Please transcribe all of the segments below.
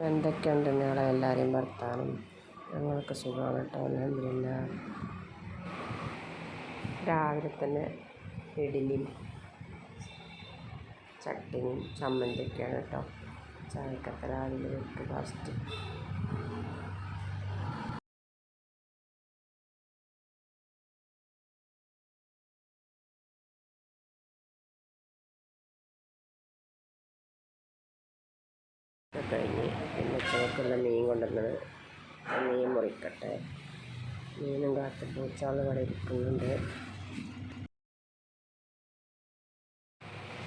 എന്തൊക്കെയുണ്ട് നിങ്ങളെ എല്ലാവരെയും വർത്താനം? ഞങ്ങൾക്ക് സുഖമാണ് കേട്ടോ അലഹമില്ല രാവിലെ തന്നെ ഇഡലിയും ചട്ടിനിയും ചമ്മന്തിയൊക്കെയാണ് കേട്ടോ. ചായക്കത്തെ രാവിലെ വെക്ക് ഫസ്റ്റ് കഴിഞ്ഞ് പിന്നെ ചോക്കുള്ള മീൻ കൊണ്ടുവന്നത്. മീൻ മുറിക്കട്ടെ. മീനും കാത്ത് പൂച്ചാൾ ഇവിടെ ഇരിക്കുന്നുണ്ട്.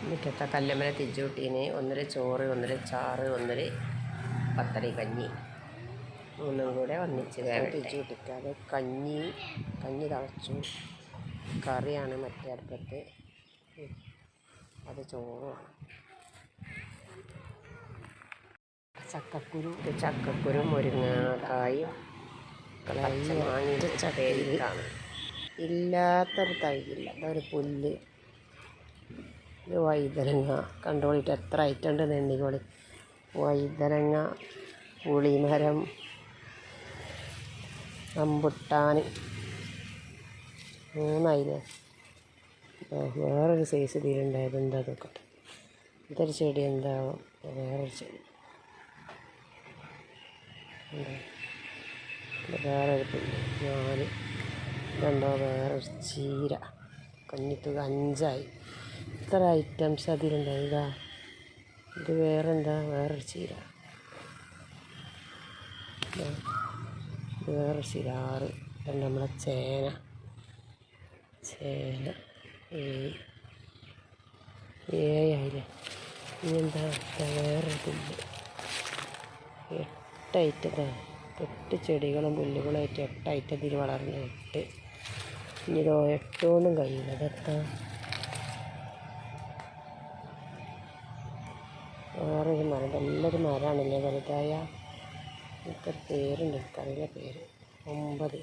മുറ്റത്തെ കല്ലമ്മല തിജൂട്ടീന് ഒന്നര ചോറ് ഒന്നര ചാറ് ഒന്നര പത്തടി കഞ്ഞി. മൂന്നും കൂടെ ഒന്നിച്ച് തിജൂട്ടിക്കാതെ കഞ്ഞി കഞ്ഞി തളച്ചു. കറിയാണ് മറ്റേ അടുപ്പത്ത്. അത് ചോറുമാണ് ചക്കക്കുരു ചക്കക്കുരു മുരിങ്ങക്കായും വാങ്ങിയിട്ട് ചക്കയിലാണ് ഇല്ലാത്തൊരു തൈയില്ല അതൊരു പുല്ല്. ഇത് വൈതരങ്ങ കണ്ടുകൊള്ളിട്ട് എത്ര ഐറ്റം ഉണ്ട് നെണ്ണിക്കോളി വൈതരങ്ങ പുളിമരം റംബുട്ടാൻ മൂന്നായില്ലേ? വേറൊരു സൈസ് ഇതിലുണ്ടായത്. എന്താ നോക്കട്ടെ ഇതൊരു ചെടി എന്താവും? വേറൊരു ചെടി. വേറൊരു ഞാൻ നാല് രണ്ടോ വേറൊരു ചീര. കഞ്ഞിത്തുക അഞ്ചായി. ഇത്ര ഐറ്റംസ് അതിലുണ്ടായി. ഇതാ. ഇത് വേറെന്താ? വേറൊരു ചീര. വേറൊരു ചീര. ആറ്. രണ്ട് നമ്മളെ ചേന. ചേന. ഏഴ് ഏഴായില്ലേ ഇനി എന്താ? വേറൊരു പുല്ല് എട്ട് എട്ടായിട്ട് എട്ട് ചെടികളും പുല്ലുകളായിട്ട് എട്ടായിട്ട് ഇതിൽ വളർന്ന് എട്ട് ഇനി ഇതോ എട്ടോന്നും കഴിയില്ല. അതെത്താ വേറൊരു മരം. നല്ലൊരു മരമാണല്ലേ? വലുതായ ഇത്ര പേരുണ്ട് എനിക്കറിയില്ല പേര്. ഒമ്പത്.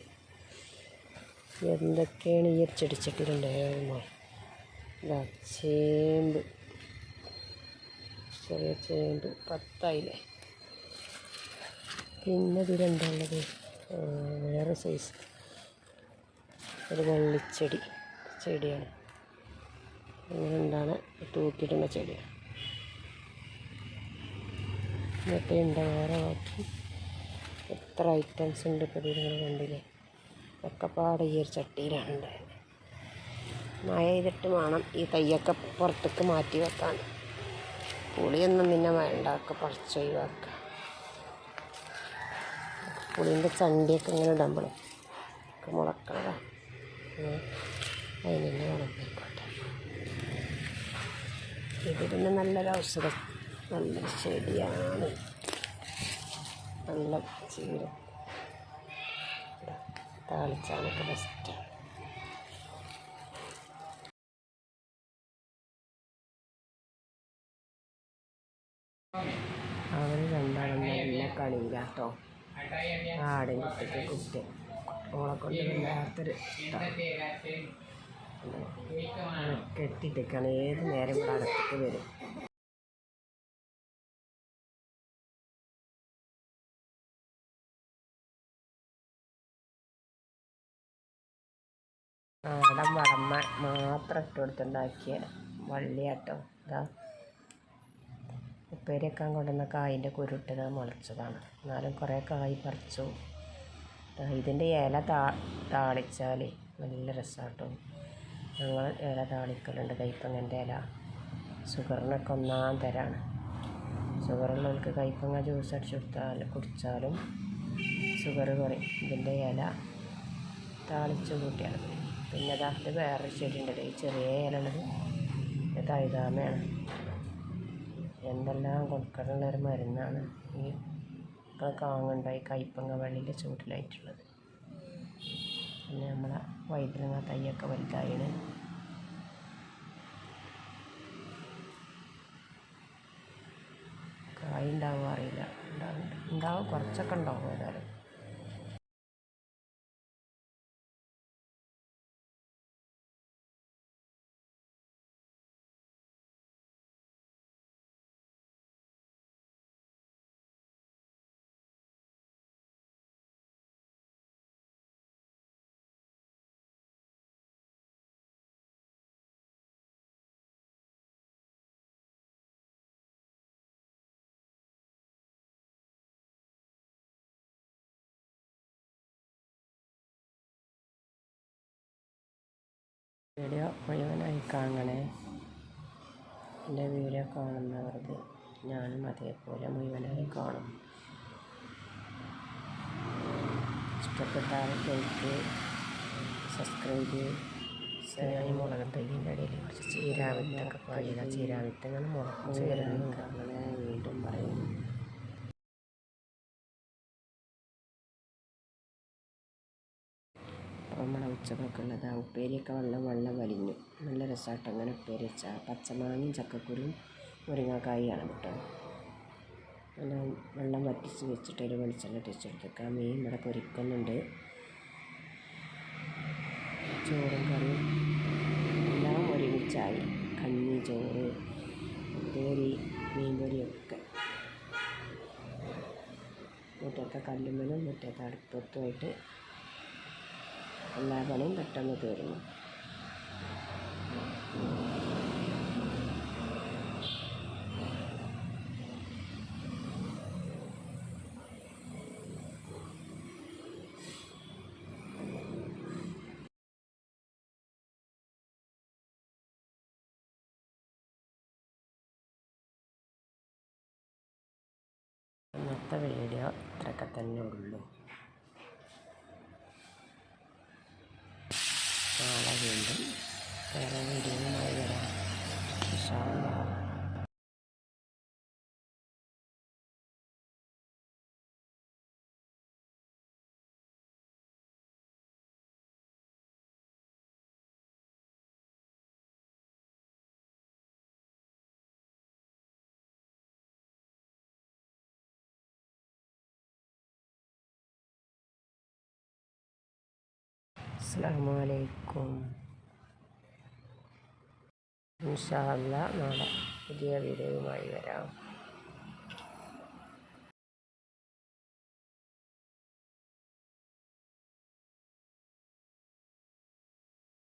എന്തൊക്കെയാണ് ഈ ചെടിച്ചട്ടിയിലുണ്ടായ ഇതാ ചേമ്പ്. ചെറിയ ചേമ്പ്. പത്തായില്ലേ? പിന്നെ ഇതിലെന്താ ഉള്ളത്? വേറെ സൈസ് ഒരു വള്ളിച്ചെടി ചെടിയാണ്. ഇങ്ങനെ തൂക്കിയിടുന്ന ചെടിയാണ് ഇതൊക്കെ ഉണ്ട് വേറെ ബാക്കി? എത്ര ഐറ്റംസ് ഉണ്ട് ഇപ്പോൾ നിങ്ങൾ കണ്ടില്ലേ? ഒക്കെപ്പാട് ഈ ഒരു ചട്ടിയിലാണ് മഴ ചെയ്തിട്ട് വേണം ഈ തയ്യൊക്കെ പുറത്തേക്ക് മാറ്റി വെക്കാൻ. പുളിയൊന്നും പിന്നെ വേണ്ട ഒക്കെ പറിച്ചൊഴിവാക്കുക പുളിന്റെ ചണ്ടിയൊക്കെ ഇങ്ങനെ ഇടുമ്പോഴേ ഒക്കെ മുളക്കണതാ. അതിനെ വളർന്നിക്കോട്ടെ ഇത് പിന്നെ നല്ലൊരു ഔഷധം. നല്ല ചെടിയാണ്. നല്ല ചീര. താളിച്ചാണൊക്കെ ബെസ്റ്റാണ് അവർ രണ്ടാളും നല്ല കളിയിലാട്ടോ. ആടിൻ കുട്ടിക്ക് കുട്ടി ഓളെ കൊണ്ട് വല്ലാത്തൊരു കെട്ടിട്ടിരിക്കുകയാണ് ഏത് നേരം ഇവിടെ അടുത്തേക്ക് വരും? ആടം വളമ്മ മാത്രം ഇട്ട് കൊടുത്തുണ്ടാക്കിയ വള്ളിയാട്ടോ. ഇതാ. ഉപ്പേരി വെക്കാൻ കൊണ്ടുവന്ന കായിന്റെ കുരുട്ടത് മുളച്ചതാണ്. എന്നാലും കുറേ കായ് പറിച്ചു. ഇതിന്റെ ഇല താ താളിച്ചാൽ നല്ല രസമാട്ടോ ഞങ്ങൾ ഇല താളിക്കലുണ്ട്. കയ്പ്പങ്ങന്റെ ഇല. ഷുഗറിനൊക്കെ ഒന്നാം തരാണ്. ഷുഗറുള്ളവർക്ക് കൈപ്പങ്ങ ജ്യൂസ് അടിച്ചു കൊടുത്താൽ കുടിച്ചാലും ഷുഗർ കുറയും. ഇതിന്റെ ഇല താളിച്ച് കൂട്ടിയാൽ പിന്നെ അതാ വേറൊരു ചെടി ഉണ്ട് ചെറിയ ഇല ഉള്ളത് തൈതാമയാണ്. എന്തെല്ലാം കൊടുക്കാനുള്ളൊരു മരുന്നാണ് ഈ ഇപ്പോൾ കാങ്ങുണ്ടായി കയ്പങ്ങ വള്ളിന്റെ ചൂട്ടിലായിട്ടുള്ളത് പിന്നെ നമ്മളെ വൈദ്യങ്ങ തൈയൊക്കെ വലുതായിന് കായ ഉണ്ടാവുക അറിയില്ല. ഉണ്ടാവും ഉണ്ടാവും. കുറച്ചൊക്കെ ഉണ്ടാവും. ഏതായാലും. വീഡിയോ മുഴുവനായി കാണണേ. എന്റെ വീഡിയോ കാണുന്നവർക്ക് ഞാനും അതേപോലെ മുഴുവനായി കാണും. ഇഷ്ടപ്പെട്ടാൽ ലൈക്ക് സബ്സ്ക്രൈബ് ഈ മുളക് തൈന്റെ ഇടയിൽ കുറച്ച് ചീരാവിത്തൊക്കെ പഴയ ചീരാവിത്തങ്ങൾ മുളക്കും വരുന്നുണ്ട് കാണണേ. വീണ്ടും പറയുന്നു അപ്പോൾ നമ്മളെ ഉച്ചക്കൊക്കെ ഉള്ളത്. ആ ഉപ്പേരിയൊക്കെ വെള്ളം വെള്ളം വലിഞ്ഞു. നല്ല രസമായിട്ട് അങ്ങനെ ഉപ്പേരി വെച്ചാൽ പച്ചമാങ്ങയും ചക്കക്കുരും മുരിങ്ങക്കായാണ് കേട്ടോ. നല്ല വെള്ളം വറ്റിച്ച് വെച്ചിട്ട് ഒരു വെളിച്ചെണ്ണ ഇട്ടിച്ചെടുത്തേക്കാം മീൻ ഇവിടെ പൊരിക്കുന്നുണ്ട്. ചോറും കറിയും എല്ലാം ഒരുമിച്ചായി. കഞ്ഞി ചോറ് ഉപ്പേരി മീൻ പൊരിയൊക്കെ മുറ്റത്തെ കല്ലുമ്മലും മുറ്റത്തെ അടുപ്പത്തുമായിട്ട് എല്ലാ പണിയും പെട്ടെന്ന് തീർന്നു. ഇന്നത്തെ വീഡിയോ ഇത്രയൊക്കെ തന്നെ ഉള്ളൂ. شاء الله. السلام عليكم. ഇൻഷാ അല്ലാ നാളെ പുതിയ വീഡിയോയുമായി വരാം.